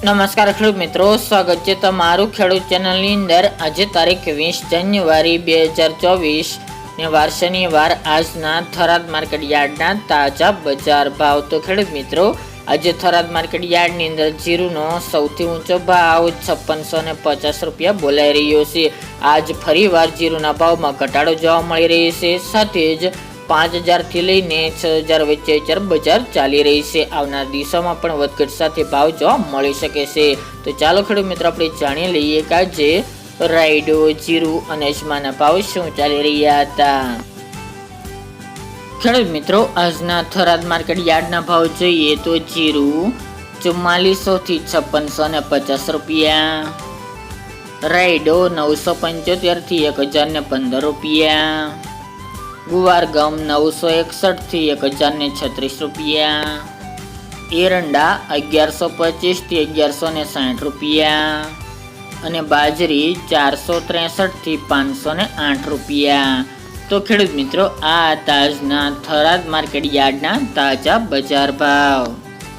નમસ્કાર ખેડૂત મિત્રો, સ્વાગત છે તમારું ખેડૂત ચેનલની અંદર. આજે તારીખ વીસ જાન્યુઆરી બે હજાર ચોવીસ ને વાર શનિવાર. આજના થરાદ માર્કેટ યાર્ડના તાજા બજાર ભાવ. તો ખેડૂત મિત્રો, આજે થરાદ માર્કેટ યાર્ડની અંદર જીરુનો સૌથી ઊંચો ભાવ છપ્પનસો ને પચાસ રૂપિયા બોલાઈ રહ્યો છે. આજ ફરીવાર જીરુના ભાવમાં ઘટાડો જોવા મળી રહ્યો છે. સાથે જ પાંચ હજારથી લઈને છ હજાર વચ્ચે ચાર બજાર ચાલી રહી છે. આવનાર દિવસોમાં પણ વધઘટ સાથે ભાવ જોવા મળી શકે છે. તો ચાલો ખેડૂત મિત્રો, આપણે જાણી લઈએ કે આજે રાઈડો જીરું અને અજમાના ભાવ શું ચાલી રહ્યા હતા. ખેડૂત મિત્રો, આજના થરાદ માર્કેટ યાર્ડના ભાવ જોઈએ તો જીરું ચુમ્માલીસો થી છપ્પનસો ને પચાસ રૂપિયા. રાયડો નવસો પંચોતેરથી એક હજાર ને પંદર રૂપિયા. ગુવાર ગમ નવસો એકસઠથી એક હજાર ને છત્રીસ રૂપિયા. એરંડા અગિયારસો પચીસથી અગિયારસો ને સાઠ રૂપિયા. અને બાજરી ચારસો ત્રેસઠથી પાંચસો ને આઠ રૂપિયા. તો ખેડૂત મિત્રો, આ તાજના થરાદ માર્કેટ યાર્ડના તાજા બજાર ભાવ.